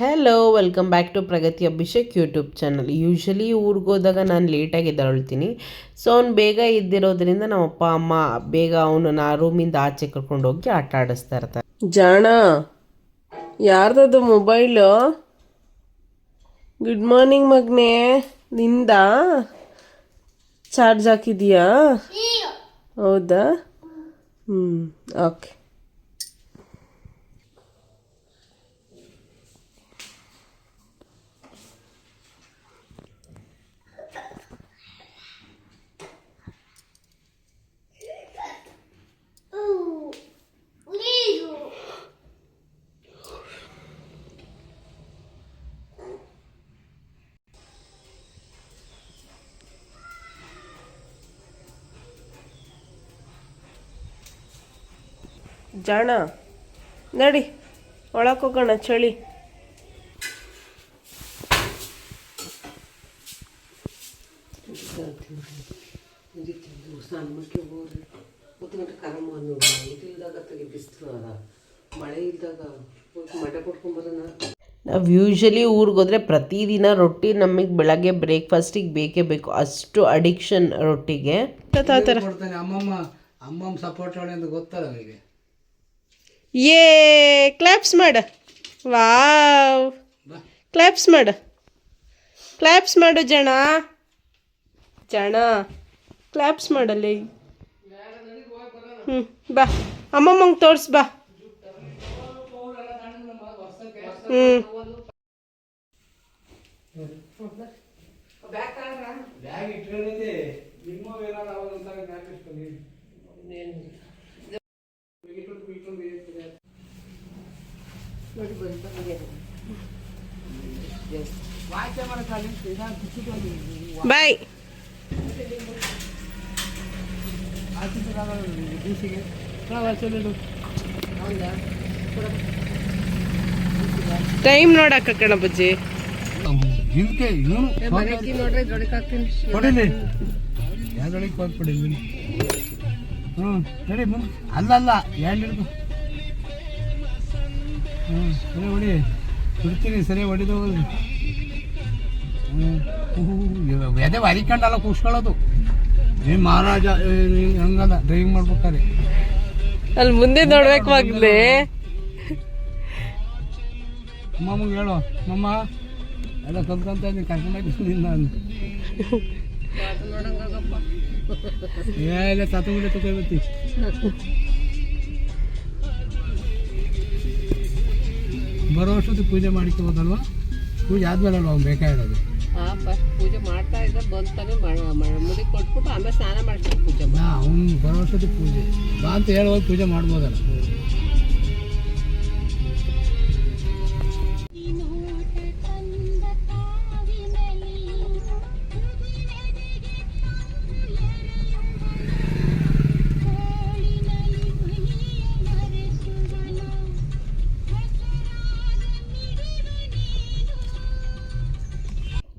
Hello welcome back to Pragati Abhishek YouTube channel usually ಊರಿಗೆ ಹೋದಾಗ ನಾನು ಲೇಟಾಗಿ ಎದ್ದೊಳ್ತೀನಿ. ಸೊ ಅವ್ನು ಬೇಗ ಇದ್ದಿರೋದ್ರಿಂದ ನಮ್ಮ ಅಪ್ಪ ಅಮ್ಮ ಬೇಗ ಅವನು ನಾ ರೂಮಿಂದ ಆಚೆ ಕರ್ಕೊಂಡು ಹೋಗಿ ಆಟ ಆಡಿಸ್ತಾ ಇರ್ತಾರೆ. ಜಾಣ ಯಾರ್ದದು ಮೊಬೈಲು ಗುಡ್ ಮಾರ್ನಿಂಗ್ ಮಗ್ನೆ. ನಿಂದ? ಚಾರ್ಜ್ ಹಾಕಿದೀಯಾ? ಹೌದಾ? ಹ್ಞೂ ಓಕೆ ಜಾಣ. ನಡಿ ಒಳಕ್ಕೆ ಹೋಗೋಣ ಚಳಿ. ನಾವು ಯೂಶಲಿ ಊರಿಗೆ ಹೋದರೆ ಪ್ರತಿದಿನ ರೊಟ್ಟಿ ನಮಗೆ ಬೆಳಗ್ಗೆ ಬ್ರೇಕ್ಫಾಸ್ಟಿಗೆ ಬೇಕೇ ಬೇಕು. ಅಷ್ಟು ಅಡಿಕ್ಷನ್ ರೊಟ್ಟಿಗೆ. ಅಮ್ಮಮ್ಮ ಅಮ್ಮಮ್ಮ ಸಪೋರ್ಟ್ ಮಾಡಿ ಅಂತ ಗೊತ್ತಲ್ಲ ಅವರಿಗೆ. ಏ ಕ್ಲಾಪ್ಸ್ ಮಾಡು. ವಾವ್. ಕ್ಲಾಪ್ಸ್ ಮಾಡು. ಕ್ಲಾಪ್ಸ್ ಮಾಡು ಜಣ ಜಣ ಕ್ಲಾಪ್ಸ್ ಮಾಡಲ್ಲಿ. ಹ್ಞೂ ಬಾ. ಅಮ್ಮಮ್ಮಂಗೆ ತೋರ್ಸ್, ಬಾ. ಹ್ಞೂ ನಿಮ್ಮ ಬಾಯ್? ಟೈಮ್ ನೋಡಕ್ಕ ಕಣಬಜ್ಜಿ ಅಲ್ಲಲ್ಲ ಇವನು ಹ್ಞೂ ಸರಿ ಹೊಡಿ. ಬಿಡ್ತೀನಿ ಸರಿ ಹೊಡಿದು ಹ್ಞೂ ಎದೆ ಹರಿಕೊಂಡಲ್ಲ ಕೂಸ್ಕೊಳ್ಳೋದು. ಏ ಮಹಾರಾಜ ಏ, ಹಂಗಲ್ಲ ಡ್ರೈವಿಂಗ್ ಮಾಡ್ಬೇಕಾರೆ ಅಲ್ಲಿ ಮುಂದೆ ನೋಡ್ಬೇಕು ಮಗ್ಲೇ ಮಮ್ಮಗೆ ಹೇಳು ಮಮ್ಮ. ಎಲ್ಲ ಕಲ್ತ್ಕೊಂತ ಇದ್ದೀನಿ ಕರ್ಕೊಂಡೋಗಿ ನಾನು. ಏ ಇಲ್ಲ ತಗೊಂಡೆ ಬರೋ ವರ್ಷದ ಪೂಜೆ ಮಾಡಿಕೋಬೋದಲ್ವಾ ಪೂಜೆ ಆದ್ಮೇಲೆ ಅಲ್ವಾ ಅವ್ನು ಬೇಕಾಗಿರೋದು ಪೂಜೆ ಮಾಡ್ತಾ ಇದ್ದ ಬಂತಾನೆ ಮುಡಿ ಕೊಟ್ಬಿಟ್ಟು ಆಮೇಲೆ ಸ್ನಾನ ಮಾಡ್ಕೊಂಡು ಪೂಜೆ ಅವ್ನು ಬರೋ ವರ್ಷದ ಪೂಜೆ. ಬಾ ಅಂತ ಹೇಳುವಾಗ ಪೂಜೆ ಮಾಡ್ಬೋದಲ್ಲ.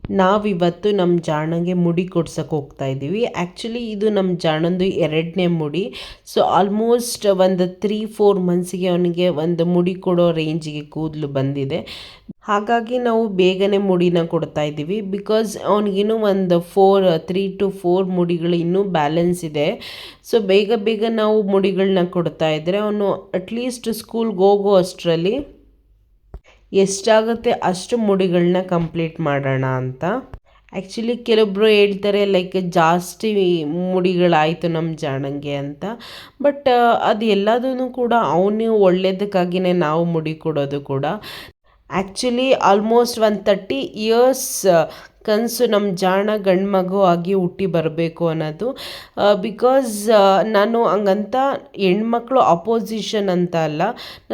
ನಾವಿವತ್ತು ನಮ್ಮ ಜಾಣಗೆ ಮುಡಿ ಕೊಡ್ಸೋಕೆ ಹೋಗ್ತಾ ಇದ್ದೀವಿ ಆ್ಯಕ್ಚುಲಿ ಇದು ನಮ್ಮ ಜಾಣಂದು ಎರಡನೇ ಮುಡಿ. ಸೊ ಆಲ್ಮೋಸ್ಟ್ ಒಂದು ತ್ರೀ ಫೋರ್ ಮಂತ್ಸಿಗೆ ಅವನಿಗೆ ಒಂದು ಮುಡಿ ಕೊಡೋ ರೇಂಜಿಗೆ ಕೂದಲು ಬಂದಿದೆ. ಹಾಗಾಗಿ ನಾವು ಬೇಗನೆ ಮುಡಿನ ಕೊಡ್ತಾ ಇದ್ದೀವಿ ಬಿಕಾಸ್ ಅವನಿಗಿನ್ನೂ ಒಂದು ಫೋರ್ ತ್ರೀ ಟು ಫೋರ್ ಮುಡಿಗಳು ಇನ್ನೂ ಬ್ಯಾಲೆನ್ಸ್ ಇದೆ. ಸೊ ಬೇಗ ಬೇಗ ನಾವು ಮುಡಿಗಳನ್ನ ಕೊಡ್ತಾ ಇದ್ದರೆ ಅವನು ಅಟ್ಲೀಸ್ಟ್ ಸ್ಕೂಲ್ಗೆ ಹೋಗೋ ಅಷ್ಟರಲ್ಲಿ ಎಷ್ಟಾಗುತ್ತೆ ಅಷ್ಟು ಮುಡಿಗಳನ್ನ ಕಂಪ್ಲೀಟ್ ಮಾಡೋಣ ಅಂತ. ಆ್ಯಕ್ಚುಲಿ ಕೆಲವೊಬ್ಬರು ಹೇಳ್ತಾರೆ ಲೈಕ್ ಜಾಸ್ತಿ ಮುಡಿಗಳಾಯಿತು ನಮ್ಮ ಜಾಣಂಗೆ ಅಂತ. ಬಟ್ ಅದು ಎಲ್ಲದೂ ಕೂಡ ಅವನು ಒಳ್ಳೇದಕ್ಕಾಗಿಯೇ ನಾವು ಮುಡಿ ಕೊಡೋದು ಕೂಡ. ಆ್ಯಕ್ಚುಲಿ ಆಲ್ಮೋಸ್ಟ್ ಒಂದು ತರ್ಟಿ ಇಯರ್ಸ್ ಕನಸು ನಮ್ಮ ಜಾಣ ಗಂಡು ಮಗು ಆಗಿ ಹುಟ್ಟಿ ಬರಬೇಕು ಅನ್ನೋದು. ಬಿಕಾಸ್ ನಾನು ಹಂಗಂತ ಹೆಣ್ಮಕ್ಳು ಅಪೋಸಿಷನ್ ಅಂತ ಅಲ್ಲ.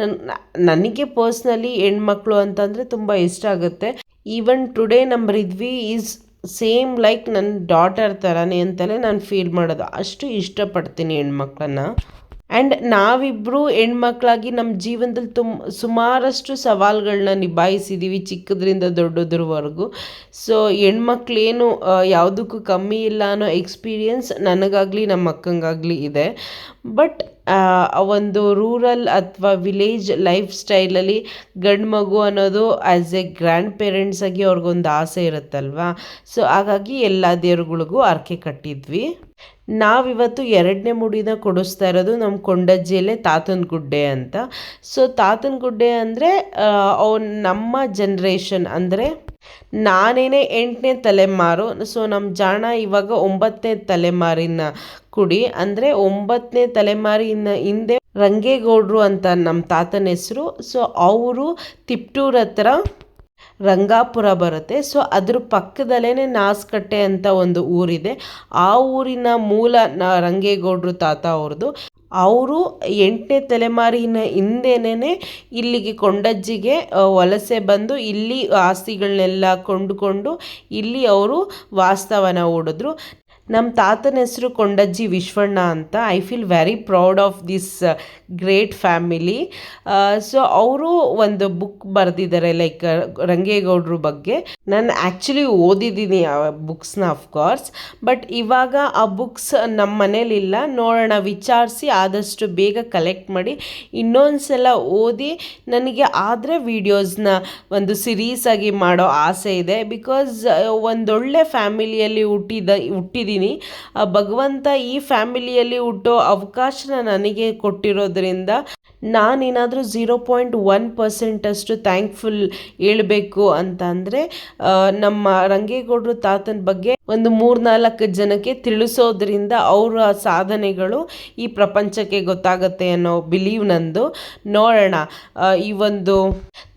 ನನ್ನ ನನಗೆ ಪರ್ಸ್ನಲಿ ಹೆಣ್ಮಕ್ಳು ಅಂತಂದರೆ ತುಂಬ ಇಷ್ಟ ಆಗುತ್ತೆ. ಈವನ್ ಟುಡೇ ನಮ್ಮ ರಿದ್ವಿ ಈಸ್ ಸೇಮ್ ಲೈಕ್ ನನ್ನ ಡಾಟರ್ ಥರನೇ ಅಂತಲೇ ನಾನು ಫೀಲ್ ಮಾಡೋದು. ಅಷ್ಟು ಇಷ್ಟಪಡ್ತೀನಿ ಹೆಣ್ಮಕ್ಳನ್ನ. ಆ್ಯಂಡ್ ನಾವಿಬ್ಬರೂ ಹೆಣ್ಮಕ್ಳಾಗಿ ನಮ್ಮ ಜೀವನದಲ್ಲಿ ತುಂಬ ಸುಮಾರಷ್ಟು ಸವಾಲುಗಳನ್ನ ನಿಭಾಯಿಸಿದ್ದೀವಿ ಚಿಕ್ಕದ್ರಿಂದ ದೊಡ್ಡದ್ರವರೆಗೂ. ಸೊ ಹೆಣ್ಮಕ್ಳೇನು ಯಾವುದಕ್ಕೂ ಕಮ್ಮಿ ಇಲ್ಲ ಅನ್ನೋ ಎಕ್ಸ್ಪೀರಿಯನ್ಸ್ ನನಗಾಗಲಿ ನಮ್ಮ ಅಕ್ಕಂಗಾಗಲಿ ಇದೆ. ಬಟ್ ಒಂದು ರೂರಲ್ ಅಥವಾ ವಿಲೇಜ್ ಲೈಫ್ ಸ್ಟೈಲಲ್ಲಿ ಗಂಡು ಮಗು ಅನ್ನೋದು ಆ್ಯಸ್ ಎ ಗ್ರ್ಯಾಂಡ್ ಪೇರೆಂಟ್ಸಾಗಿ ಅವ್ರಿಗೊಂದು ಆಸೆ ಇರುತ್ತಲ್ವಾ? ಸೊ ಹಾಗಾಗಿ ಎಲ್ಲ ದೇವ್ರುಗಳಿಗೂ ಆರ್ಕೆ ಕಟ್ಟಿದ್ವಿ. ನಾವಿವತ್ತು ಎರಡನೇ ಮುಡಿನ ಕೊಡಿಸ್ತಾ ಇರೋದು ನಮ್ಮ ಕೊಂಡಜ್ಜಿಯಲ್ಲೇ ತಾತನ ಗುಡ್ಡೆ ಅಂತ. ಸೊ ತಾತನ ಗುಡ್ಡೆ ಅಂದರೆ ಅವ್ ನಮ್ಮ ಜನ್ರೇಷನ್ ಅಂದರೆ ನಾನೇನೇ ಎಂಟನೇ ತಲೆಮಾರು. ಸೊ ನಮ್ಮ ಜಾಣ ಇವಾಗ ಒಂಬತ್ತನೇ ತಲೆಮಾರಿನ ಕುಡಿ. ಅಂದರೆ ಒಂಬತ್ತನೇ ತಲೆಮಾರಿನ ಹಿಂದೆ ರಂಗೇಗೌಡರು ಅಂತ ನಮ್ಮ ತಾತನ ಹೆಸರು. ಸೊ ಅವರು ತಿಪ್ಟೂರ ಹತ್ರ ರಂಗಾಪುರ ಬರುತ್ತೆ. ಸೊ ಅದ್ರ ಪಕ್ಕದಲ್ಲೇ ನಾಸ್ಕಟ್ಟೆ ಅಂತ ಒಂದು ಊರಿದೆ. ಆ ಊರಿನ ಮೂಲ ನ, ರಂಗೇಗೌಡರು ತಾತ ಅವ್ರದ್ದು ಅವರು ಎಂಟನೇ ತಲೆಮಾರಿನ ಹಿಂದೆನೇ ಇಲ್ಲಿಗೆ ಕೊಂಡಜ್ಜಿಗೆ ವಲಸೆ ಬಂದು ಇಲ್ಲಿ ಆಸ್ತಿಗಳನ್ನೆಲ್ಲ ಕೊಂಡುಕೊಂಡು ಇಲ್ಲಿ ಅವರು ವಾಸ್ತವನ ಹೂಡಿದ್ರು ನಮ್ಮ ತಾತನ ಹೆಸರು ಕೊಂಡಜ್ಜಿ ವಿಶ್ವಣ್ಣ ಅಂತ. I feel very proud of this great family so ಅವರು ಒಂದು ಬುಕ್ ಬರೆದಿದ್ದಾರೆ ಲೈಕ್ ರಂಗೇಗೌಡ್ರ ಬಗ್ಗೆ. ನಾನು ಆ್ಯಕ್ಚುಲಿ ಓದಿದ್ದೀನಿ ಆ ಬುಕ್ಸ್ನ ಅಫ್ಕೋರ್ಸ್ ಬಟ್ ಇವಾಗ ಆ ಬುಕ್ಸ್ ನಮ್ಮ ಮನೇಲಿಲ್ಲ ನೋಡೋಣ, ವಿಚಾರಿಸಿ, ಆದಷ್ಟು ಬೇಗ ಕಲೆಕ್ಟ್ ಮಾಡಿ. ಇನ್ನೊಂದು ಸಲ ಓದಿ, ನನಗೆ ಆದರೆ ವೀಡಿಯೋಸ್ನ ಒಂದು ಸಿರೀಸಾಗಿ ಮಾಡೋ ಆಸೆ ಇದೆ. ಬಿಕಾಸ್ ಒಂದೊಳ್ಳೆ ಫ್ಯಾಮಿಲಿಯಲ್ಲಿ ಹುಟ್ಟಿದ ಹುಟ್ಟಿದ್ದೀನಿ ಆ, ಭಗವಂತ ಈ ಫ್ಯಾಮಿಲಿಯಲ್ಲಿ ಹುಟ್ಟೋ ಅವಕಾಶನ ನನಗೆ ಕೊಟ್ಟಿರೋದ್ರಿಂದ ನಾನೇನಾದರೂ ಝೀರೋ ಪಾಯಿಂಟ್ ಒನ್ ಪರ್ಸೆಂಟಷ್ಟು ಥ್ಯಾಂಕ್ಫುಲ್ ಹೇಳಬೇಕು ಅಂತ ಅಂದರೆ ನಮ್ಮ ರಂಗೇಗೌಡರು ತಾತನ ಬಗ್ಗೆ ಒಂದು ಮೂರ್ನಾಲ್ಕು ಜನಕ್ಕೆ ತಿಳಿಸೋದ್ರಿಂದ ಅವರ ಸಾಧನೆಗಳು ಈ ಪ್ರಪಂಚಕ್ಕೆ ಗೊತ್ತಾಗುತ್ತೆ ಅನ್ನೋ ಬಿಲೀವ್ ನಂದು. ನೋಡೋಣ. ಈ ಒಂದು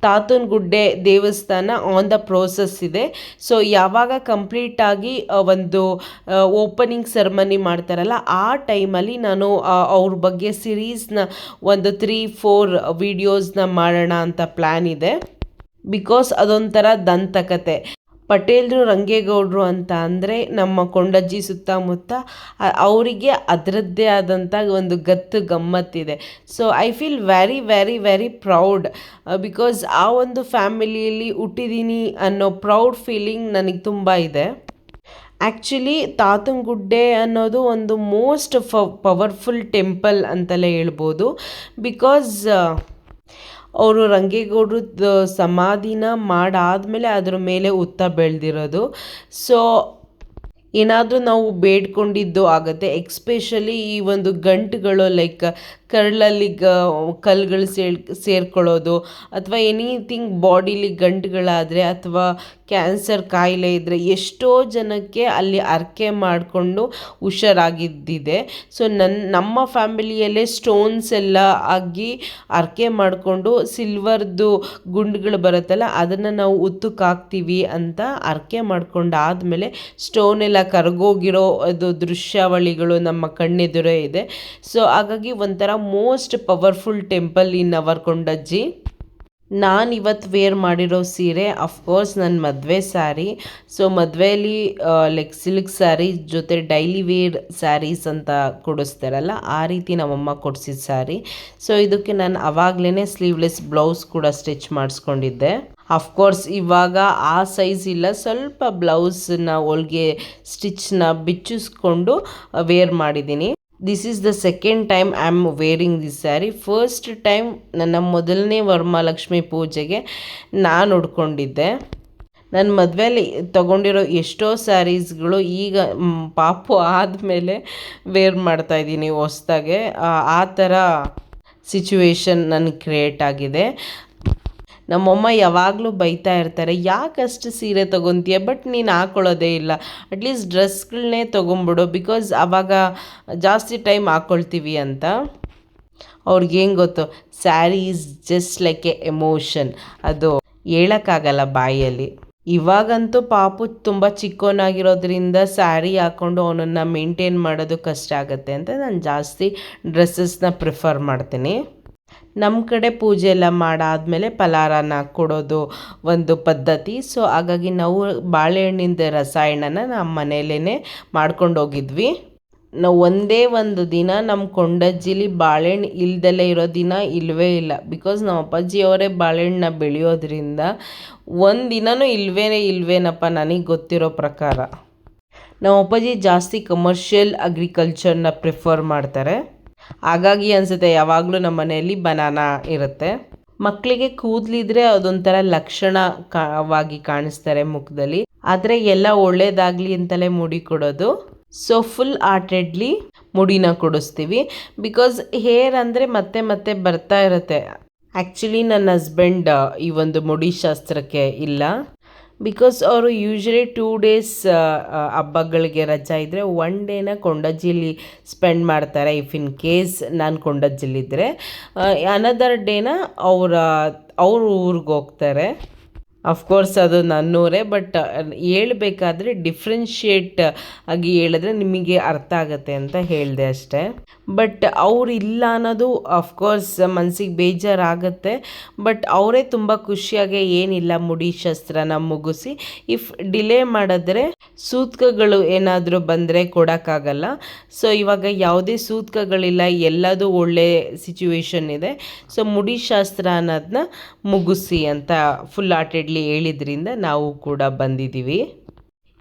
ತಾತನ ಗುಡ್ಡೆ ದೇವಸ್ಥಾನ ಆನ್ ದ ಪ್ರೋಸೆಸ್ ಇದೆ. ಸೊ ಯಾವಾಗ ಕಂಪ್ಲೀಟಾಗಿ ಒಂದು ಓಪನಿಂಗ್ ಸೆರೆಮನಿ ಮಾಡ್ತಾರಲ್ಲ, ಆ ಟೈಮಲ್ಲಿ ನಾನು ಅವ್ರ ಬಗ್ಗೆ ಸಿರೀಸ್ನ ಒಂದು ತ್ರೀ ಫೋರ್ ವೀಡಿಯೋಸ್ನ ಮಾಡೋಣ ಅಂತ ಪ್ಲ್ಯಾನ್ ಇದೆ. ಬಿಕಾಸ್ ಅದೊಂಥರ ದಂತಕತೆ. ಪಟೇಲ್ರು, ರಂಗೇಗೌಡರು ಅಂತ ಅಂದರೆ ನಮ್ಮ ಕೊಂಡಜ್ಜಿ ಸುತ್ತಮುತ್ತ ಅವರಿಗೆ ಅದರದ್ದೇ ಆದಂಥ ಒಂದು ಗತ್ತು ಗಮ್ಮತ್ತಿದೆ. So I feel very very very proud because ಆ ಒಂದು ಫ್ಯಾಮಿಲಿಯಲ್ಲಿ ಹುಟ್ಟಿದ್ದೀನಿ ಅನ್ನೋ ಪ್ರೌಡ್ ಫೀಲಿಂಗ್ ನನಗೆ ತುಂಬ ಇದೆ. ಆ್ಯಕ್ಚುಲಿ ತಾತಂಗುಡ್ಡೆ ಅನ್ನೋದು ಒಂದು ಮೋಸ್ಟ್ ಪವರ್ಫುಲ್ ಟೆಂಪಲ್ ಅಂತಲೇ ಹೇಳ್ಬೋದು. ಬಿಕಾಸ್ ಅವರು ರಂಗೇಗೌಡ್ರ ಸಮಾಧಿನ ಮಾಡಾದಮೇಲೆ ಅದ್ರ ಮೇಲೆ ಉತ್ತ ಬೆಳೆದಿರೋದು. ಸೊ ಏನಾದರೂ ನಾವು ಬೇಡ್ಕೊಂಡಿದ್ದು ಆಗುತ್ತೆ ಎಕ್ಸ್ಪೆಷಲಿ ಈ ಒಂದು ಗಂಟುಗಳು ಲೈಕ್ ಕರಳಲ್ಲಿ ಗ, ಕಲ್ಲುಗಳು ಸೇರ್ ಸೇರ್ಕೊಳ್ಳೋದು ಅಥವಾ ಎನಿಥಿಂಗ್ ಬಾಡಿಲಿ ಗಂಟುಗಳಾದರೆ ಅಥವಾ ಕ್ಯಾನ್ಸರ್ ಕಾಯಿಲೆ ಇದ್ದರೆ ಎಷ್ಟೋ ಜನಕ್ಕೆ ಅಲ್ಲಿ ಅರ್ಕೆ ಮಾಡಿಕೊಂಡು ಹುಷಾರಾಗಿದ್ದಿದೆ. ಸೊ ನನ್ನ ನಮ್ಮ ಫ್ಯಾಮಿಲಿಯಲ್ಲೇ ಸ್ಟೋನ್ಸ್ ಎಲ್ಲ ಆಗಿ ಅರ್ಕೆ ಮಾಡಿಕೊಂಡು ಸಿಲ್ವರ್ದು ಗುಂಡುಗಳು ಬರುತ್ತಲ್ಲ, ಅದನ್ನು ನಾವು ಉತ್ತಕ್ಕೆ ಹಾಕ್ತೀವಿ ಅಂತ ಅರ್ಕೆ ಮಾಡ್ಕೊಂಡಾದಮೇಲೆ ಸ್ಟೋನ್ ಎಲ್ಲ ಕರಗೋಗಿರೋ ಅದು ದೃಶ್ಯಾವಳಿಗಳು ನಮ್ಮ ಕಣ್ಣೆದುರೇ ಇದೆ. ಸೊ ಹಾಗಾಗಿ ಒಂಥರ most powerful temple in our Kondajji ನಾನು ಇವತ್ತು ವೇರ್ ಮಾಡಿರೋ ಸೀರೆ ಅಫ್ಕೋರ್ಸ್ ನನ್ನ ಮದುವೆ ಸ್ಯಾರಿ ಸೊ ಮದುವೆಯಲ್ಲಿ ಲೈಕ್ ಸಿಲ್ಕ್ ಸ್ಯಾರಿ ಜೊತೆ ಡೈಲಿ ವೇರ್ ಸ್ಯಾರೀಸ್ ಅಂತ ಕೊಡಿಸ್ತಾರಲ್ಲ, ಆ ರೀತಿ ನಮ್ಮಮ್ಮ ಕೊಡಿಸಿದ ಸ್ಯಾರಿ ಸೊ ಇದಕ್ಕೆ ನಾನು ಅವಾಗಲೇ ಸ್ಲೀವ್ಲೆಸ್ ಬ್ಲೌಸ್ ಕೂಡ ಸ್ಟಿಚ್ ಮಾಡಿಸ್ಕೊಂಡಿದ್ದೆ. ಅಫ್ಕೋರ್ಸ್ ಇವಾಗ ಆ ಸೈಜ್ ಇಲ್ಲ, ಸ್ವಲ್ಪ ಬ್ಲೌಸನ್ನ ಹೊಲ್ಗೆ ಸ್ಟಿಚ್ನ ಬಿಚ್ಚಿಸ್ಕೊಂಡು ವೇರ್ ಮಾಡಿದ್ದೀನಿ this is the second time I am wearing this sari first time ನನ್ನ ಮೊದಲನೇ ವರ್ಮಾಲಕ್ಷ್ಮಿ ಪೂಜೆಗೆ ನಾನು ಉಡ್ಕೊಂಡಿದ್ದೆ. ನನ್ನ ಮದುವೆಯಲ್ಲಿ ತೊಗೊಂಡಿರೋ ಎಷ್ಟೋ ಸ್ಯಾರೀಸ್ಗಳು ಈಗ ಪಾಪು ಆದಮೇಲೆ ವೇರ್ ಮಾಡ್ತಾಯಿದ್ದೀನಿ ಹೊಸ್ದಾಗೆ. ಆ ಥರ ಸಿಚುವೇಶನ್ ನನಗೆ ಕ್ರಿಯೇಟ್ ಆಗಿದೆ. ನಮ್ಮಮ್ಮ ಯಾವಾಗಲೂ ಬೈತಾ ಇರ್ತಾರೆ, ಯಾಕಷ್ಟು ಸೀರೆ ತೊಗೊತೀಯ? ಬಟ್ ನೀನು ಹಾಕೊಳ್ಳೋದೇ ಇಲ್ಲ. ಅಟ್ಲೀಸ್ಟ್ ಡ್ರೆಸ್ಗಳನ್ನೇ ತೊಗೊಂಬಿಡು ಬಿಕಾಸ್ ಆವಾಗ ಜಾಸ್ತಿ ಟೈಮ್ ಹಾಕ್ಕೊಳ್ತೀವಿ ಅಂತ. ಅವ್ರಿಗೆ ಏನು ಗೊತ್ತು? Sari is just like a emotion ಅದು ಹೇಳೋಕ್ಕಾಗಲ್ಲ ಬಾಯಲ್ಲಿ. ಇವಾಗಂತೂ ಪಾಪು ತುಂಬ ಚಿಕ್ಕವನಾಗಿರೋದ್ರಿಂದ ಸ್ಯಾರಿ ಹಾಕ್ಕೊಂಡು ಅವನನ್ನು ಮೇಂಟೈನ್ ಮಾಡೋದು ಕಷ್ಟ ಆಗುತ್ತೆ ಅಂತ ನಾನು ಜಾಸ್ತಿ ಡ್ರೆಸ್ಸಸ್ನ ಪ್ರಿಫರ್ ಮಾಡ್ತೀನಿ. ನಮ್ಮ ಕಡೆ ಪೂಜೆ ಎಲ್ಲ ಮಾಡಾದಮೇಲೆ ಫಲಾರನ ಕೊಡೋದು ಒಂದು ಪದ್ಧತಿ. ಸೊ ಹಾಗಾಗಿ ನಾವು ಬಾಳೆಹಣ್ಣಿಂದ ರಸಾಯಣ್ಣನ ನಮ್ಮ ಮನೆಯಲ್ಲೇ ಮಾಡ್ಕೊಂಡು ಹೋಗಿದ್ವಿ. ನಾವು ಒಂದೇ ಒಂದು ದಿನ ನಮ್ಮ ಕೊಂಡಜ್ಜಿಲಿ ಬಾಳೆಹಣ್ಣು ಇಲ್ದಲೇ ಇರೋ ದಿನ ಇಲ್ಲವೇ ಇಲ್ಲ. ಬಿಕಾಸ್ ನಮ್ಮ ಅಪ್ಪಾಜಿಯವರೇ ಬಾಳೆಹಣ್ಣನ್ನ ಬೆಳೆಯೋದ್ರಿಂದ ಒಂದು ದಿನವೂ ಇಲ್ವೇ ಇಲ್ವೇನಪ್ಪ ನನಗೆ ಗೊತ್ತಿರೋ ಪ್ರಕಾರ. ನಮ್ಮ ಅಪ್ಪಾಜಿ ಜಾಸ್ತಿ ಕಮರ್ಷಿಯಲ್ ಅಗ್ರಿಕಲ್ಚರ್ನ ಪ್ರಿಫರ್ ಮಾಡ್ತಾರೆ. ಹಾಗಾಗಿ ಅನಿಸುತ್ತೆ ಯಾವಾಗಲೂ ನಮ್ಮ ಮನೆಯಲ್ಲಿ ಬನಾನಾ ಇರುತ್ತೆ. ಮಕ್ಕಳಿಗೆ ಕೂದಲಿದ್ರೆ ಅದೊಂಥರ ಲಕ್ಷಣವಾಗಿ ಕಾಣಿಸ್ತಾರೆ ಮುಖದಲ್ಲಿ. ಆದರೆ ಎಲ್ಲ ಒಳ್ಳೇದಾಗಲಿ ಅಂತಲೇ ಮುಡಿ ಕೊಡೋದು. ಸೊ ಫುಲ್ ಆರ್ಟೆಡ್ಲಿ ಮುಡಿನ ಕೊಡಿಸ್ತೀವಿ. ಬಿಕಾಸ್ ಹೇರ್ ಅಂದರೆ ಮತ್ತೆ ಮತ್ತೆ ಬರ್ತಾ ಇರುತ್ತೆ. ಆ್ಯಕ್ಚುಲಿ ನನ್ನ ಹಸ್ಬೆಂಡ್ ಈ ಒಂದು ಮುಡಿ ಶಾಸ್ತ್ರಕ್ಕೆ ಇಲ್ಲ. ಬಿಕಾಸ್ ಅವರು ಯೂಶ್ವಲಿ ಟೂ ಡೇಸ್ ಹಬ್ಬಗಳಿಗೆ ರಜಾ ಇದ್ದರೆ ಒನ್ ಡೇನ ಕೊಂಡಜ್ಜಿಲಿ ಸ್ಪೆಂಡ್ ಮಾಡ್ತಾರೆ. ಇಫ್ ಇನ್ ಕೇಸ್ ನಾನು ಕೊಂಡಜ್ಜಿಲಿದ್ದರೆ ಅನದರ್ ಡೇನ ಅವರ, ಅವ್ರ ಊರಿಗೆ ಹೋಗ್ತಾರೆ. ಅಫ್ಕೋರ್ಸ್ ಅದು ನನ್ನೂರೇ ಬಟ್ ಹೇಳಬೇಕಾದ್ರೆ ಡಿಫ್ರೆನ್ಷಿಯೇಟ್ ಆಗಿ ಹೇಳಿದ್ರೆ ನಿಮಗೆ ಅರ್ಥ ಆಗುತ್ತೆ ಅಂತ ಹೇಳಿದೆ ಅಷ್ಟೇ. ಬಟ್ ಅವ್ರು ಇಲ್ಲ ಅನ್ನೋದು ಅಫ್ಕೋರ್ಸ್ ಮನಸ್ಸಿಗೆ ಬೇಜಾರಾಗುತ್ತೆ. ಬಟ್ ಅವರೇ ತುಂಬ ಖುಷಿಯಾಗಿ ಏನಿಲ್ಲ, ಮುಡಿ ಶಸ್ತ್ರನ ಮುಗಿಸಿ. ಇಫ್ ಡಿಲೇ ಮಾಡಿದ್ರೆ ಸೂತ್ಕಗಳು ಏನಾದರೂ ಬಂದರೆ ಕೊಡೋಕ್ಕಾಗಲ್ಲ. ಸೊ ಇವಾಗ ಯಾವುದೇ ಸೂತ್ಕಗಳಿಲ್ಲ, ಎಲ್ಲದೂ ಒಳ್ಳೆ ಸಿಚುವೇಶನ್ ಇದೆ. ಸೊ ಮುಡಿ ಶಾಸ್ತ್ರ ಅನ್ನೋದನ್ನ ಮುಗಿಸಿ ಅಂತ ಫುಲ್ ಆರ್ಟೆಡ್ಲಿ ಹೇಳಿದ್ರಿಂದ ನಾವು ಕೂಡ ಬಂದಿದ್ದೀವಿ.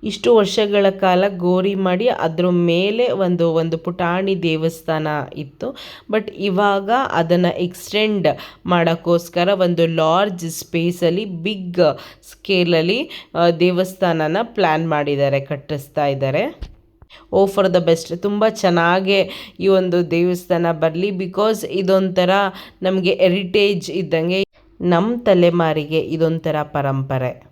ಇಷ್ಟು ವರ್ಷಗಳ ಕಾಲ ಗೋರಿ ಮಾಡಿ ಅದ್ರ ಮೇಲೆ ಒಂದು ಒಂದು ಪುಟಾಣಿ ದೇವಸ್ಥಾನ ಇತ್ತು. ಬಟ್ ಇವಾಗ ಅದನ್ನು ಎಕ್ಸ್ಟೆಂಡ್ ಮಾಡೋಕ್ಕೋಸ್ಕರ ಒಂದು ಲಾರ್ಜ್ ಸ್ಪೇಸಲ್ಲಿ ಬಿಗ್ ಸ್ಕೇಲಲ್ಲಿ ದೇವಸ್ಥಾನನ ಪ್ಲ್ಯಾನ್ ಮಾಡಿದ್ದಾರೆ, ಕಟ್ಟಿಸ್ತಾ ಇದ್ದಾರೆ. ಓ ಫಾರ್ ದ ಬೆಸ್ಟ್ ತುಂಬ ಚೆನ್ನಾಗೇ ಈ ಒಂದು ದೇವಸ್ಥಾನ ಬರಲಿ ಬಿಕಾಸ್ ಇದೊಂಥರ ನಮಗೆ ಹೆರಿಟೇಜ್ ಇದ್ದಂಗೆ ನಮ್ಮ ತಲೆಮಾರಿಗೆ ಇದೊಂಥರ ಪರಂಪರೆ.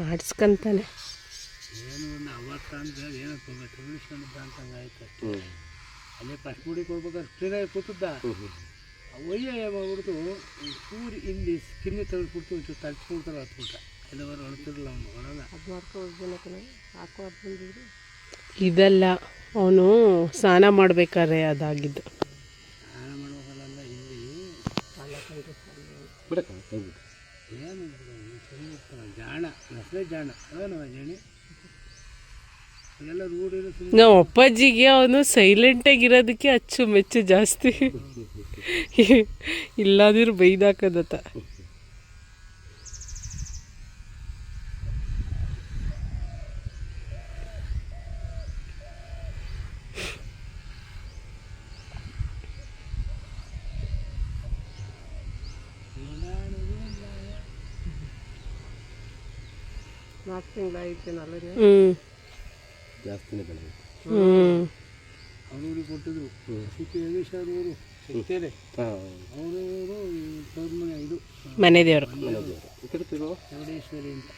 ಮಾಡಿಸ್ಕೊಂತಾನೆ. ಏನು ಅವತ್ತು ಅಂದ್ರೆ ತುಂಬ ತಿಳಿಸ್ಕೊಂಡು ಅಂತಂಗೆ ಆಯ್ತು ಅಲ್ಲೇ ಫಸ್ಟ್ ಮುಡಿ ಕೊಡ್ಬೇಕಾದ್ರೆ ಫ್ರೀನಾಗಿ ಕೂತದ್ದ ಒಯ್ಯ ಮಾಡ್ಬಿಡ್ತು ಸೂರಿ ಇಲ್ಲಿ ಸ್ಕಿನ್ನಿ ತೆಗೆದ್ಬಿಡ್ತು ಒಂಚೂರು ತಡ್ಸ್ಕೊಡ್ತಾರೆ ಹತ್ಬಿಟ್ಟ ಎಲ್ಲವರು ಅಳ್ತಿರಲ್ಲ ಅವ್ನು ಒಳಗ ಇದೆಲ್ಲ ಅವನು ಸ್ನಾನ ಮಾಡ್ಬೇಕಾದ್ರೆ ಅದಾಗಿದ್ದು. ನಮ್ಮ ಅಪ್ಪಾಜಿಗೆ ಅವನು ಸೈಲೆಂಟಾಗಿರೋದಕ್ಕೆ ಅಚ್ಚು ಮೆಚ್ಚು ಜಾಸ್ತಿ. ಇಲ್ಲಾದ್ರೂ ಬೈದಾಕದತ್ತ. ಹ್ಞೂ ಜಾಸ್ತಿನೇ ಬೆಳೆ ಹ್ಞೂ ಅವ್ರಿಗೆ ಕೊಟ್ಟಿದ್ರು. ಸಿಕ್ಕಿ ಯೋಗೇಶ್ ಅವರು ಸಿಗ್ತಾರೆ ಅವರವರು ತವ್ರ ಮನೆ ಇದು. ಮನೆ ದೇವರು. ಚೌಡೇಶ್ವರಿ ಅಂತ.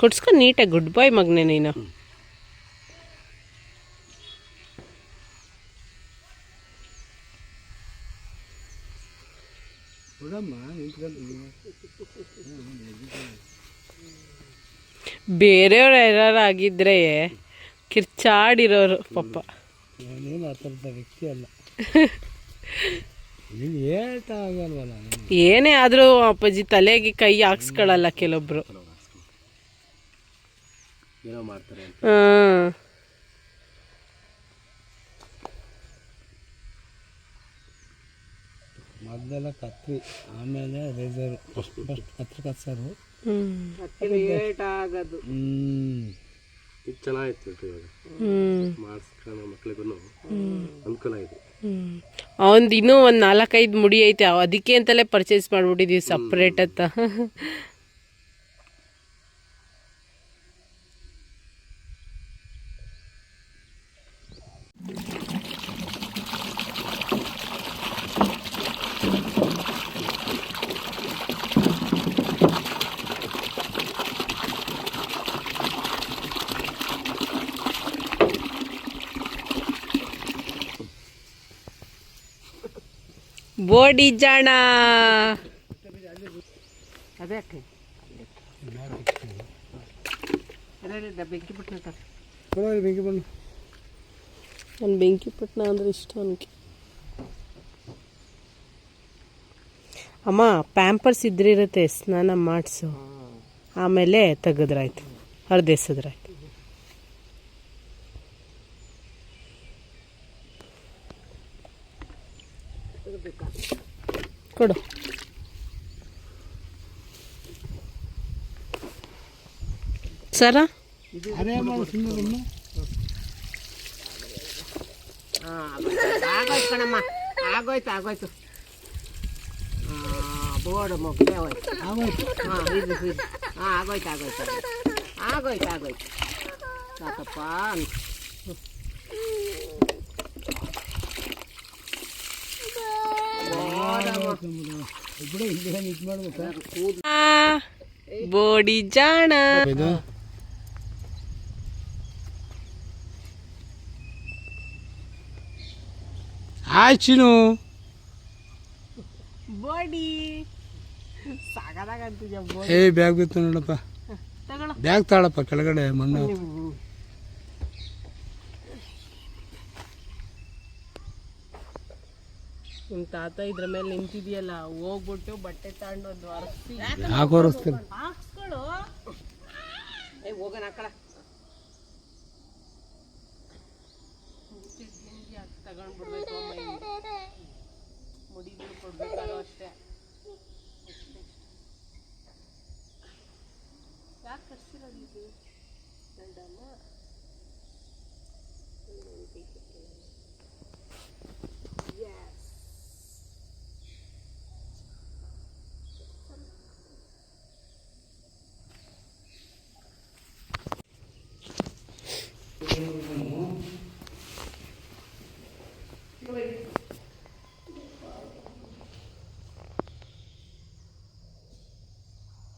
ಕೊಡ್ಸ್ಕೊಂಡು ನೀಟಾಗಿ. ಗುಡ್ ಬಾಯ್ ಮಗನೇ ನೀನು. ಬೇರೆಯವ್ರು ಯಾರು ಆಗಿದ್ರೆ ಕಿರ್ಚಾಡಿರೋರು ಪಾಪ. ನಾನೇನು ಆ ಥರದ ವ್ಯಕ್ತಿ ಅಲ್ಲ. ಹೇಳ್ತಾ ಆಗಲ್ವಲ್ಲ ಏನೇ ಆದರೂ ಅಪ್ಪಾಜಿ ತಲೆಗೆ ಕೈ ಹಾಕ್ಸ್ಕೊಳ್ಳಲ್ಲ ಕೆಲವೊಬ್ರು. ಏನೋ ಮಾಡ್ತಾರೆ ಹಾಂ ಮೊದಲೆಲ್ಲ ಕತ್ರಿ ಆಮೇಲೆ ರೇಸರ್ ಫಸ್ಟ್ ಫಸ್ಟ್ ಕತ್ರಿ ಕತ್ಸರು ಹ್ಞೂ ಲೇಟ್ ಆಗೋದು. ಹ್ಮ್. ಇದು ಚೆನ್ನಾಗಿತ್ತು ಇವಾಗ. ಹ್ಞೂ ಮಾಡಿಸ್ಕೊಳ್ಳೋ ಮಕ್ಳಿಗೂ ಅನುಕೂಲ ಇದೆ ಅವನ್ದು ಇನ್ನೂ ಒಂದು ನಾಲ್ಕೈದು ಮುಡಿ ಐತೆ ಅದಕ್ಕೆ ಅಂತಲೇ ಪರ್ಚೇಸ್ ಮಾಡ್ಬಿಟ್ಟಿದೀವಿ ಸಪ್ರೇಟ್ ಅಂತ. ಬೋಡಿ ಜಾಣ. ಬೆಂಕಿ ನನ್ನ ಬೆಂಕಿ ಪಟ್ಟಣ ಅಂದ್ರೆ ಇಷ್ಟ ನನಗೆ ಅಮ್ಮ ಪ್ಯಾಂಪರ್ಸ್ ಇದ್ರಿರುತ್ತೆ ಸ್ನಾನ ಮಾಡಿಸು. ಆಮೇಲೆ ತೆಗೆದ್ರಾಯ್ತು ಹರಿದೆಸದ್ರಾಯ್ತು. ಕೊಡು. ಸರ? ಆಗೋಯ್ತು ಕಣಮ್ಮ ಆಗೋಯ್ತು ಆಗೋಯ್ತು. ಬೋರ್ಡ್ ಮುಗ್ದೆ ಹೋಯ್ತು ಆಗೋಯ್ತು ಹಾಂ ಇದು ಹಾಂ ಆಗೋಯ್ತು ಆಗೋಯ್ತು. ಆಗೋಯ್ತು ಆಗೋಯ್ತು. ಸಾಕಪ್ಪ ಇಬ್ಬರು ಬೋಡಿ ಜಾಣ ಇದು ಆಯ್ ಚಿನು ಬೋಡಿ ಸಾಕಾಗಂತಿದ್ಯ ಏ ಬ್ಯಾಗ್ ಬಿತ್ತು ನೋಡಪ್ಪ ತಗೊಳ್ಳೋ ಬ್ಯಾಗ್ ತಾಳಪ್ಪ ಕೆಳಗಡೆ ಮಣ್ಣು ನಿಮ್ಮ ತಾತ ಇದ್ರ ಮೇಲೆ ನಿಂತಿದೆಯಲ್ಲ ಹೋಗ್ಬಿಟ್ಟು ಬಟ್ಟೆ ತಗೊಂಡು ಒಂದು ಒರೆಸಿ ಯಾಕೆ ಹೊರಸ್ತೀನಿ ಹಾಕ್ಸ್ಕೊಳು ಏ ಹೋಗೋಣ ಆ ಕಡೆ. ತಗೊಂಡ್ಬಿಡ್ಬೇಕು ಮುಡಿಗಳು ಕೊಡ್ಬೇಕಾದ್ರೂ Please.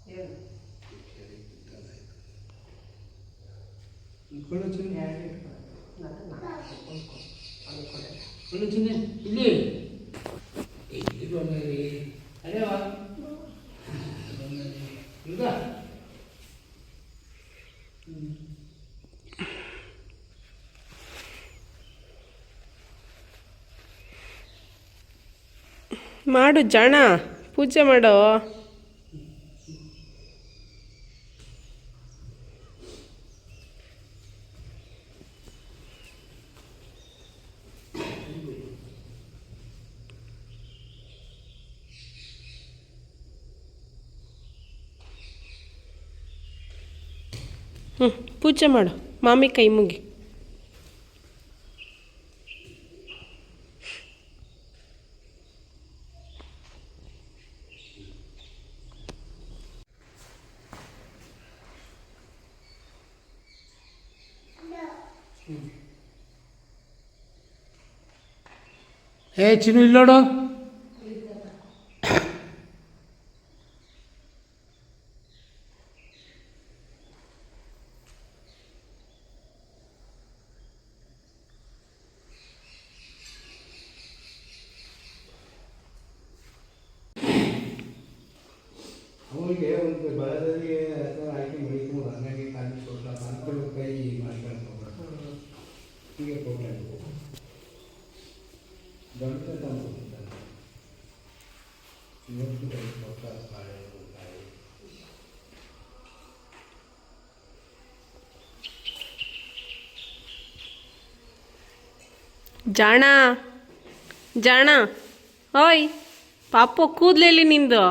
Yeah. 걸러지네. 야, 이거. 나도 나. 얼른 지내. ಮಾಡು ಜಾಣ. ಪೂಜೆ ಮಾಡೋ. ಹ್ಞೂ ಪೂಜೆ ಮಾಡು. ಮಾಮಿ ಕೈ ಮುಗಿ. ಏ ಚಿನ್ನು ಇಲ್ಲಿ ನೋಡು ಅವನಿಗೆ ಒಂದು ಬಲದಲ್ಲಿ ಆಯ್ಕೆ ಮಾಡಿಕೊಂಡು ಹಂಗಾಗಿ ಕಾಲಿ ಕೊಡ್ಲ ಅನ್ಕೊಂಡು ಕೈ ಮಾಡ್ಕೊಂಡು ಹೋಗ್ಬೇಡ ಹೀಗೆ ಕೊಡ್ಬೇಕು ಜಾಣ ಜಾಣ. ಓಯ್, ಪಾಪ ಕೂದಲೆಲ್ಲಿ ನಿಂದು?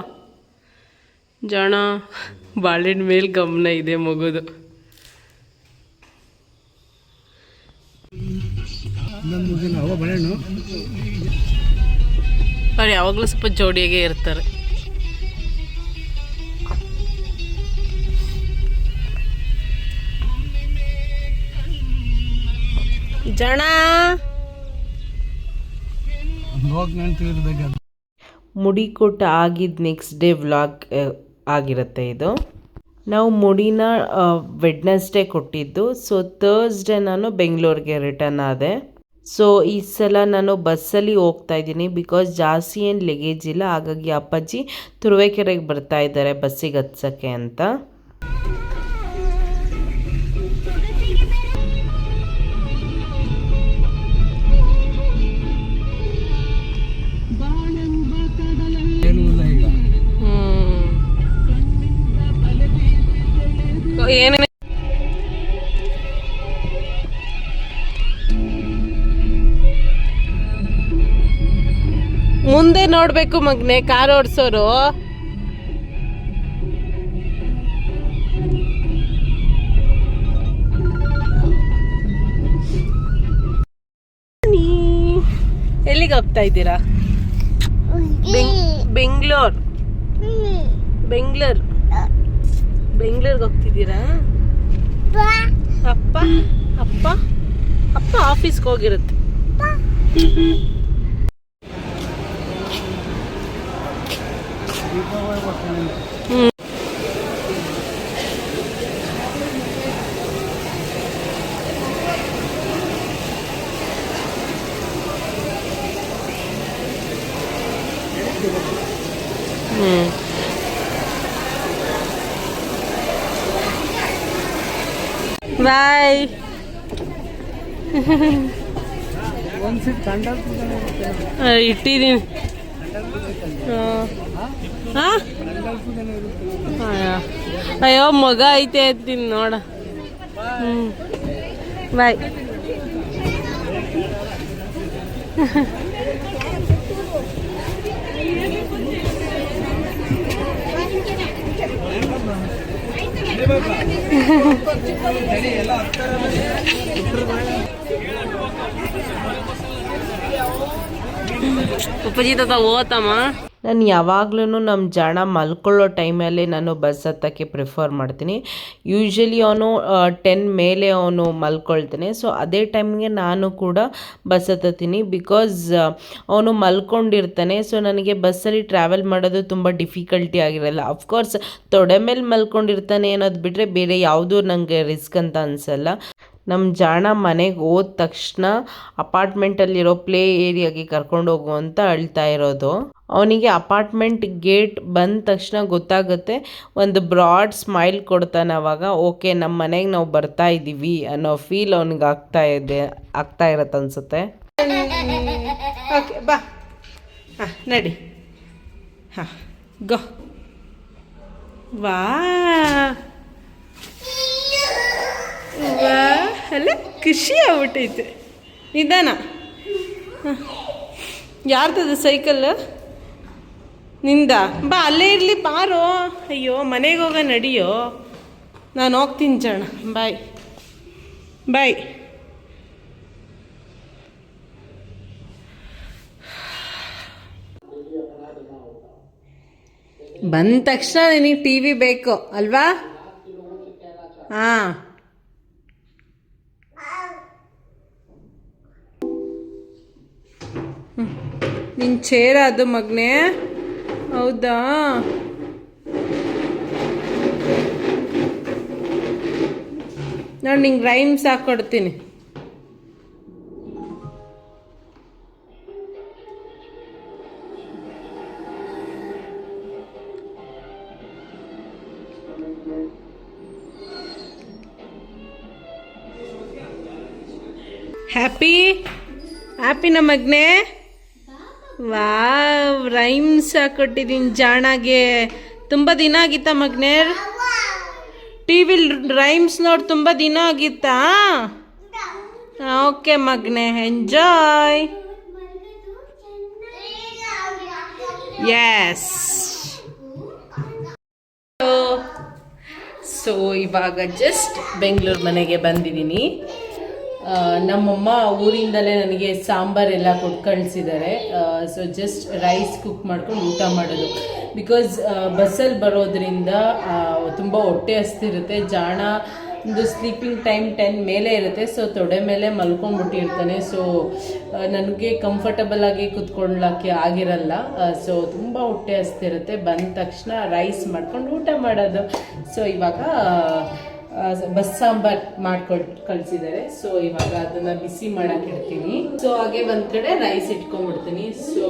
ಜಾಣ ಬಾಳೆಹಣ್ಣು ಮೇಲೆ ಗಮನ ಇದೆ ಮಗುದು. ನನ್ನ ದಿನ ಅವ ಅವ್ರು ಯಾವಾಗಲೂ ಸ್ವಲ್ಪ ಜೋಡಿಯಾಗೆ ಇರ್ತಾರೆ. ಜನ ಮುಡಿ ಕೊಟ್ಟು ಆಗಿದ್ದ ನೆಕ್ಸ್ಟ್ ಡೇ ವ್ಲಾಗ್ ಆಗಿರುತ್ತೆ ಇದು. ನಾವು ಮುಡಿನ ವೆಡ್ನೆಸ್ಡೇ ಕೊಟ್ಟಿದ್ದು. ಸೊ ಥರ್ಸ್ಡೇ ನಾನು ಬೆಂಗಳೂರಿಗೆ ರಿಟರ್ನ್ ಆದೆ. ಸೊ ಈ ಸಲ ನಾನು ಬಸ್ಸಲ್ಲಿ ಹೋಗ್ತಾ ಇದ್ದೀನಿ ಬಿಕಾಸ್ ಜಾಸ್ತಿ ಏನು ಲಗೇಜ್ ಇಲ್ಲ. ಹಾಗಾಗಿ ಅಪ್ಪಾಜಿ ತುರುವೇಕೆರೆಗೆ ಬರ್ತಾ ಇದ್ದಾರೆ ಬಸ್ಸಿಗೆ ಹತ್ಸೋಕ್ಕೆ ಅಂತ. ಏನೇನು ಮುಂದೆ ನೋಡ್ಬೇಕು ಮಗ್ನೆ ಕಾರ್ ಓಡಿಸೋರು. ಎಲ್ಲಿಗೆ ಹೋಗ್ತಾ ಇದ್ದೀರಾ? ಬೆಂಗಳೂರು. ಬೆಂಗಳೂರು. ಬೆಂಗಳೂರಿಗೆ ಹೋಗ್ತಿದ್ದೀರಾ? ಅಪ್ಪ. ಅಪ್ಪ? ಅಪ್ಪ? ಆಫೀಸ್ಗೆ ಹೋಗಿರುತ್ತೆ. ಹ್ಮ್ ಬಾಯ್ ಒಂದು ಸೀಟ್ ಕಂಡಲ್ ಇಟ್ಟಿದ್ದೀನಿ ಹಾ ಅಯ್ಯೋ. ಮಗ ಐತೆ ಅಂತೀನಿ ನೋಡ. ಹ್ಞೂ ಬಾಯ್. ಉಪಜಿತ ಓತಮ್ಮ ನಾನು ಯಾವಾಗ್ಲೂ ನಮ್ಮ ಜಾಣ ಮಲ್ಕೊಳ್ಳೋ ಟೈಮಲ್ಲಿ ನಾನು ಬಸ್ ಹತ್ತಕ್ಕೆ ಪ್ರಿಫರ್ ಮಾಡ್ತೀನಿ. ಯೂಶ್ವಲಿ ಅವನು ಟೆನ್ ಮೇಲೆ ಅವನು ಮಲ್ಕೊಳ್ತಾನೆ. ಸೊ ಅದೇ ಟೈಮ್ಗೆ ನಾನು ಕೂಡ ಬಸ್ ಹತ್ತತೀನಿ ಬಿಕಾಸ್ ಅವನು ಮಲ್ಕೊಂಡಿರ್ತಾನೆ. ಸೊ ನನಗೆ ಬಸ್ಸಲ್ಲಿ ಟ್ರಾವೆಲ್ ಮಾಡೋದು ತುಂಬ ಡಿಫಿಕಲ್ಟಿ ಆಗಿರಲ್ಲ. ಅಫ್ಕೋರ್ಸ್ ತೊಡೆ ಮೇಲೆ ಮಲ್ಕೊಂಡಿರ್ತಾನೆ ಅನ್ನೋದು ಬಿಟ್ಟರೆ ಬೇರೆ ಯಾವುದೂ ನನಗೆ ರಿಸ್ಕ್ ಅಂತ ಅನಿಸಲ್ಲ. ನಮ್ಮ ಜಾಣ ಮನೆಗೆ ಹೋದ ತಕ್ಷಣ ಅಪಾರ್ಟ್ಮೆಂಟಲ್ಲಿರೋ ಪ್ಲೇ ಏರಿಯಾಗೆ ಕರ್ಕೊಂಡು ಹೋಗು ಅಂತ ಅಳ್ತಾ ಇರೋದು. ಅವನಿಗೆ ಅಪಾರ್ಟ್ಮೆಂಟ್ ಗೇಟ್ ಬಂದ ತಕ್ಷಣ ಗೊತ್ತಾಗುತ್ತೆ, ಒಂದು ಬ್ರಾಡ್ ಸ್ಮೈಲ್ ಕೊಡ್ತಾನೆ ಅವಾಗ, ಓಕೆ ನಮ್ಮ ಮನೆಗೆ ನಾವು ಬರ್ತಾ ಇದ್ದೀವಿ ಅನ್ನೋ ಫೀಲ್ ಅವನಿಗೆ ಆಗ್ತಾ ಇದೆ, ಆಗ್ತಾ ಇರತ್ತೆ ಅನ್ಸುತ್ತೆ. ಓಕೆ, ಬಾ. ಹಾಂ, ನಡಿ. ಹಾಂ, ಗೋ. ವಾ ಅಲ್ಲ, ಖುಷಿ ಆಗ್ಬಿಟ್ಟೈತೆ. ನಿಧಾನ. ಯಾರ್ದದು ಸೈಕಲ್? ನಿಂದ? ಬಾ, ಅಲ್ಲೇ ಇರಲಿ, ಬಾರೋ. ಅಯ್ಯೋ, ಮನೆಗೆ ಹೋಗ, ನಡಿಯೋ. ನಾನು ಹೋಗ್ತೀನಿ, ಜಣ. ಬಾಯ್. ಬಾಯ್. ಬಂದ ತಕ್ಷಣ ನಿನಗೆ ಟಿ ವಿ ಬೇಕು, ಅಲ್ವಾ? ಹಾಂ. ನಿನ್ನ ಚೇರ ಅದು ಮಗನೇ. ಹೌದಾ? ನಾನು ನಿಂಗೆ ರೈಮ್ಸ್ ಹಾಕ್ಕೊಡ್ತೀನಿ ಹ್ಯಾಪಿ ಹ್ಯಾಪಿ ಹ್ಯಾಪಿನ ಮಗ್ನೆ? ವಾವ್ ರೈಮ್ಸ್ ಕೊಟ್ಟಿದ್ದೀನಿ ಜಾಣಾಗೆ. ತುಂಬ ದಿನ ಆಗಿತ್ತಾ ಮಗ್ನೇರ್? ಟಿ ವಿಲ್ ರೈಮ್ಸ್ ನೋಡಿ ತುಂಬ ದಿನ ಆಗಿತ್ತಾ? ಓಕೆ ಮಗ್ನೆ ಎಂಜಾಯ್ ಎಸ್ ಸೊ ಇವಾಗ ಜಸ್ಟ್ ಬೆಂಗಳೂರು ಮನೆಗೆ ಬಂದಿದ್ದೀನಿ. ನಮ್ಮಮ್ಮ ಊರಿಂದಲೇ ನನಗೆ ಸಾಂಬಾರೆಲ್ಲ ಕೊಟ್ಟು ಕಳಿಸಿದ್ದಾರೆ. ಸೊ ಜಸ್ಟ್ ರೈಸ್ ಕುಕ್ ಮಾಡ್ಕೊಂಡು ಊಟ ಮಾಡೋದು. ಬಿಕಾಸ್ ಬಸ್ಸಲ್ಲಿ ಬರೋದ್ರಿಂದ ತುಂಬ ಹೊಟ್ಟೆ ಹಸ್ತಿರುತ್ತೆ. ಜಾಣ ಒಂದು ಸ್ಲೀಪಿಂಗ್ ಟೈಮ್ ಟೆನ್ ಮೇಲೆ ಇರುತ್ತೆ. ಸೊ ತೊಡೆ ಮೇಲೆ ಮಲ್ಕೊಂಡ್ಬಿಟ್ಟಿರ್ತಾನೆ. ಸೊ ನನಗೆ ಕಂಫರ್ಟಬಲ್ ಆಗಿ ಕುತ್ಕೊಳ್ಳೋಕ್ಕೆ ಆಗಿರಲ್ಲ. ಸೊ ತುಂಬ ಹೊಟ್ಟೆ ಹಸ್ತಿರುತ್ತೆ. ಬಂದ ತಕ್ಷಣ ರೈಸ್ ಮಾಡ್ಕೊಂಡು ಊಟ ಮಾಡೋದು. ಸೊ ಇವಾಗ ಬಸ್ ಮಾಡ್ಕೊಂಡು ಕಳಿಸಿದ್ದಾರೆ ಸೊ ಇವಾಗ ಅದನ್ನ ಬಿಸಿ ಮಾಡಕ್ ಇಡ್ತೀನಿ ಸೊ ಹಾಗೆ ಒಂದ್ ಕಡೆ ರೈಸ್ ಇಟ್ಕೊಂಡ್ಬಿಡ್ತೀನಿ. ಸೊ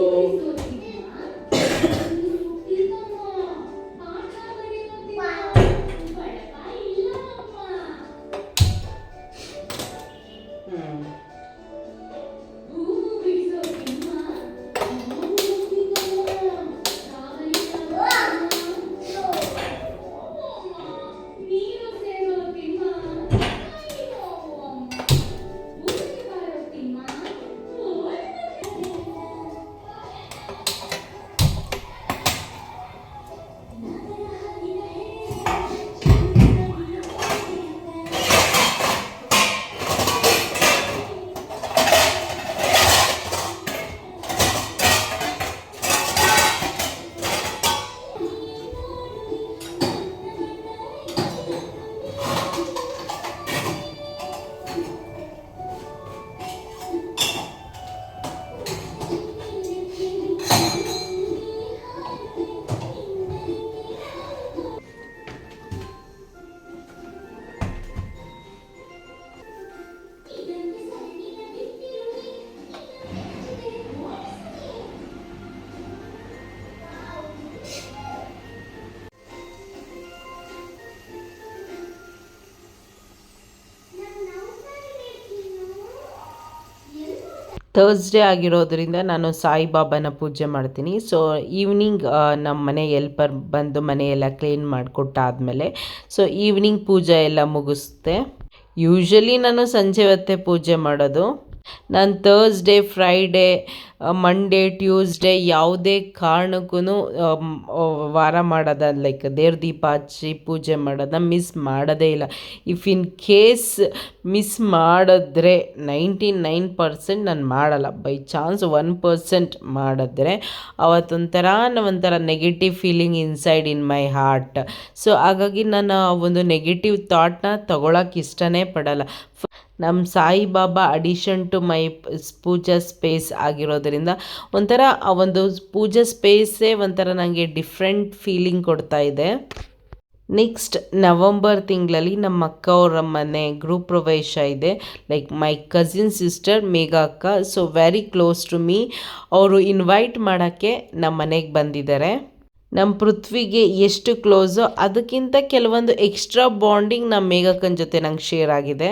ಥರ್ಸ್ಡೇ ಆಗಿರೋದ್ರಿಂದ ನಾನು ಸಾಯಿಬಾಬಾನ ಪೂಜೆ ಮಾಡ್ತೀನಿ. ಸೊ ಈವ್ನಿಂಗ್ ನಮ್ಮ ಮನೆ ಎಲ್ಪರ್ ಬಂದು ಮನೆಯೆಲ್ಲ ಕ್ಲೀನ್ ಮಾಡಿಕೊಟ್ಟಾದ್ಮೇಲೆ ಸೊ ಈವ್ನಿಂಗ್ ಪೂಜೆ ಎಲ್ಲ ಮುಗಿಸ್ದೆ ಯೂಶ್ವಲಿ ನಾನು ಸಂಜೆ ಹೊತ್ತೆ ಪೂಜೆ ಮಾಡೋದು. ನಾನು ಥರ್ಸ್ಡೇ ಫ್ರೈಡೇ ಮಂಡೇ ಟ್ಯೂಸ್ಡೇ ಯಾವುದೇ ಕಾರಣಕ್ಕೂ ವಾರ ಮಾಡೋದ ಲೈಕ್ ದೇವ್ರ ದೀಪ ಹಚ್ಚಿ ಪೂಜೆ ಮಾಡೋದ ಮಿಸ್ ಮಾಡೋದೇ ಇಲ್ಲ. ಇಫ್ ಇನ್ ಕೇಸ್ ಮಿಸ್ ಮಾಡಿದ್ರೆ ನೈಂಟಿ ನೈನ್ ಪರ್ಸೆಂಟ್ ನಾನು ಮಾಡಲ್ಲ. ಬೈ ಚಾನ್ಸ್ ಒನ್ ಪರ್ಸೆಂಟ್ ಮಾಡಿದ್ರೆ ಅವತ್ತೊಂಥರ ಒಂಥರ negative feeling inside in my heart so ಹಾಗಾಗಿ ನಾನು ಒಂದು ನೆಗೆಟಿವ್ ಥಾಟ್ನ ತಗೊಳಕ್ಕೆ ಇಷ್ಟನೇ ಪಡಲ್ಲ. ನಮ್ಮ Saibaba addition to my puja space ಆಗಿರೋದರಿಂದ ಒಂಥರ ಆ ಒಂದು ಪೂಜಾ ಸ್ಪೇಸೇ ಒಂಥರ ನನಗೆ ಡಿಫ್ರೆಂಟ್ ಫೀಲಿಂಗ್ ಕೊಡ್ತಾ ಇದೆ. ನೆಕ್ಸ್ಟ್ ನವಂಬರ್ ತಿಂಗಳಲ್ಲಿ ನಮ್ಮ ಅಕ್ಕ ಅವರ ಮನೆ ಗ್ರೂಪ್ ಪ್ರವೇಶ ಇದೆ. Like my cousin sister Megha ಅಕ್ಕ so very close to me ಅವರು ಇನ್ವೈಟ್ ಮಾಡೋಕ್ಕೆ ನಮ್ಮ ಮನೆಗೆ ಬಂದಿದ್ದಾರೆ. ನಮ್ಮ ಪೃಥ್ವಿಗೆ ಎಷ್ಟು ಕ್ಲೋಸೋ ಅದಕ್ಕಿಂತ ಕೆಲವೊಂದು ಎಕ್ಸ್ಟ್ರಾ ಬಾಂಡಿಂಗ್ ನಮ್ಮ ಮೇಘಕ್ಕನ ಜೊತೆ ನಂಗೆ ಶೇರ್ ಆಗಿದೆ.